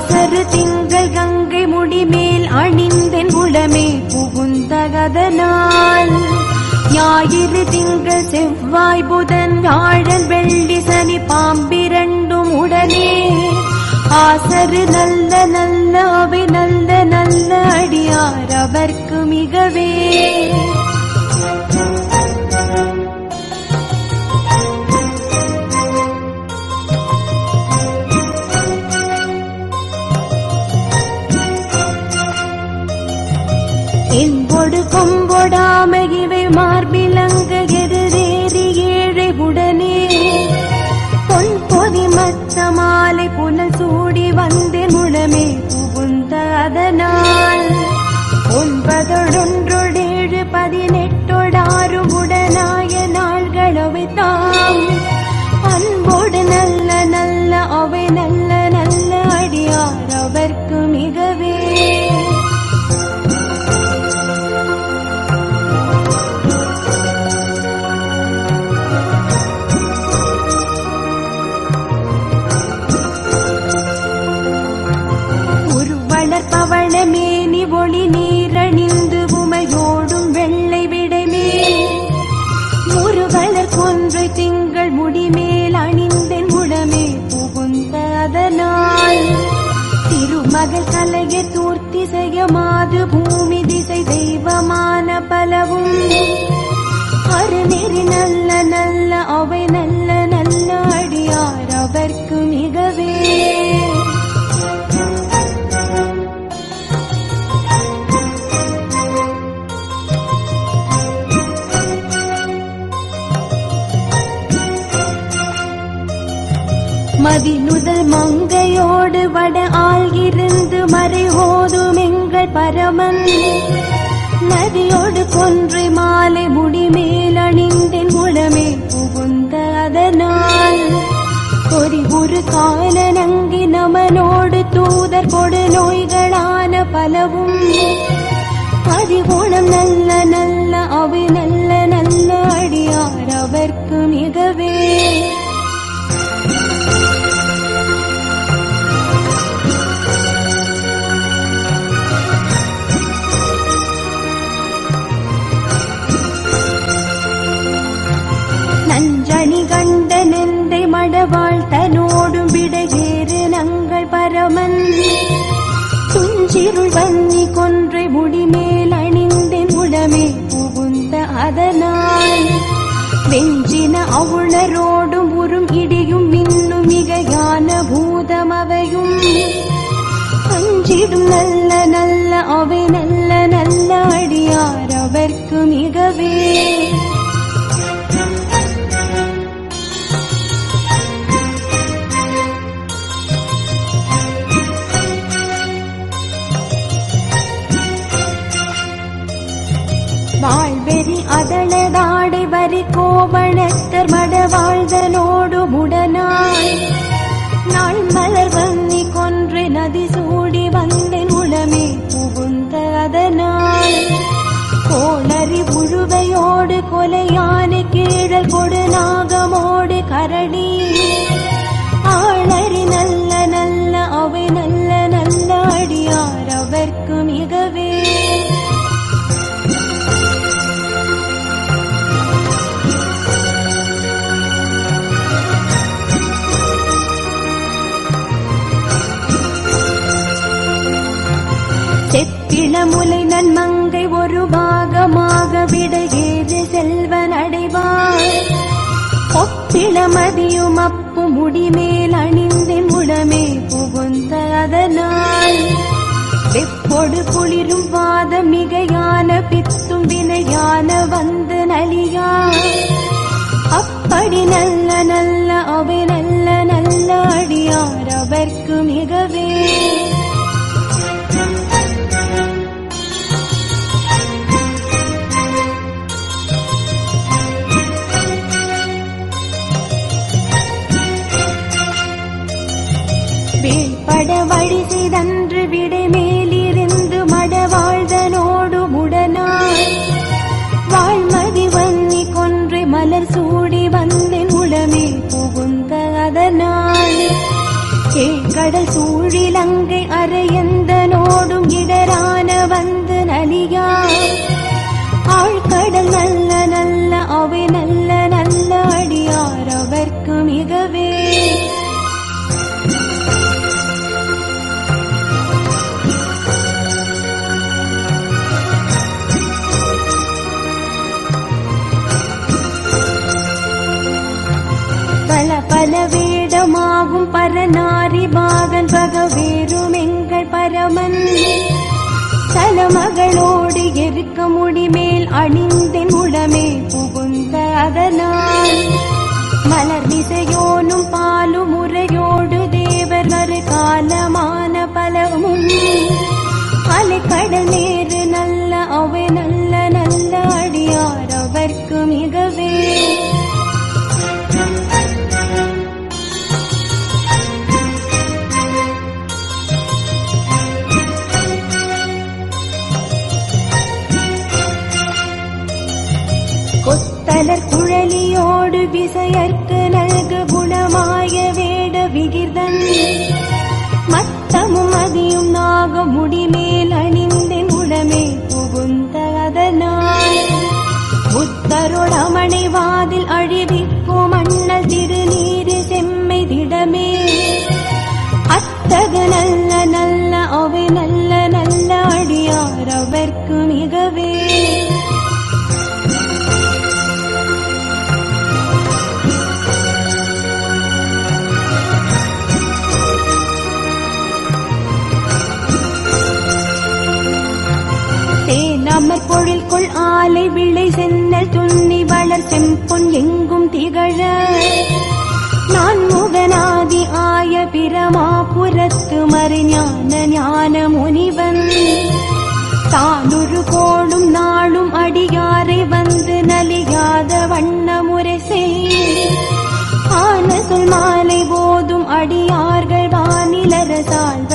Washer திங்கள் கங்கை முடிமேல் அணிந்தென் உளமே புகுந்தகதனால் ஞாயிறு திங்கள் செவ்வாய் புதன் வியாழன் வெள்ளி சனி பாம்பிரண்டும் உடனே. ஆசரு நல்ல நல்ல அவை நல்ல நல்ல அடியார் அவர்க்கு மிகவே. ஒன்பதொடொன்றொடேழு பதி பலவும். அருநெறி நல்ல நல்ல அவை நல்ல நல்ல அடியார் அவர்க்கு மிகவே. மதிநுதல் மங்கையோடு வட ஆள்கிருந்து மறை ஓதும் எங்கள் பரமன். ஒரு ஒரு கால நங்கி நமனோடு வெஞ்சின அவுணரோடும் உறும் இடியும் மின்னும் மிகையான பூதம் அவையும் அஞ்சிடும் நல்ல நல்ல அவை நல்ல நல்ல மணத்தர் மட வாழ்தனோடு முடனாய். நாள் மலர் வன்னி கொன்று நதி சூ செப்பிளமுலை நன்மங்கை ஒரு பாகமாக விட செல்வன் அடைவார் ஒப்பிளமதியும் அப்பு முடிமேல் அணிந்து முடமே புகுந்த அதனால். வெப்பொடு குளிரும் வாத மிகையான பித்தும் வினையான வந்து நலியா அப்படி நல்ல நல்ல அவை நல்ல நல்ல அடியார் அவர்க்கு மிகவே. வேல்பட வழி சிதன்று விடை மேலிருந்து மடவாழ்தனோடு உடனாய் வாழ்மதி வன்னி கொன்றை மலர் சூடி வந்தேன் உளமே புகுந்த அதனால் ஏ கடல் சூழிலங்கை அரையந்தனோடும் இடரான வந்து நலியா ஆழ்கடல் நல்ல நல்ல அவை நல்ல நல்ல அடியார் அவர்க்கு மிகவே. பரமாகும் பரநாரி பாகன் பகவேரும் எங்கள் பரமன். தலமகளோடு எருக்க முடிமேல் அணிந்தின் உடமே புகுந்த அதனால் மலர் திசையோனும் பாலும் முறையோடு தேவர் வரு காலமான பலமும் கற்க நல்கு குணமாய வேட விகிர்தன். மத்தமும் அதியும் நாக முடிமேல் அணிந்தென் உடமே புகுந்த அதனால். புத்தருளமணி வாதில் அழிவிக்கும் சென்னல் துண்ணி வளர் செம்பொன் எங்கும் திகழ. நான் முகநாதி ஆய பிரமாபுரத்து மறுஞான ஞான முனிவன். தானொரு கோளும் நாளும் அடியாரை வந்து நலியாத வண்ண முறை செய். ஆன சொல் மாலை போதும் அடியார்கள் வானிலரசால்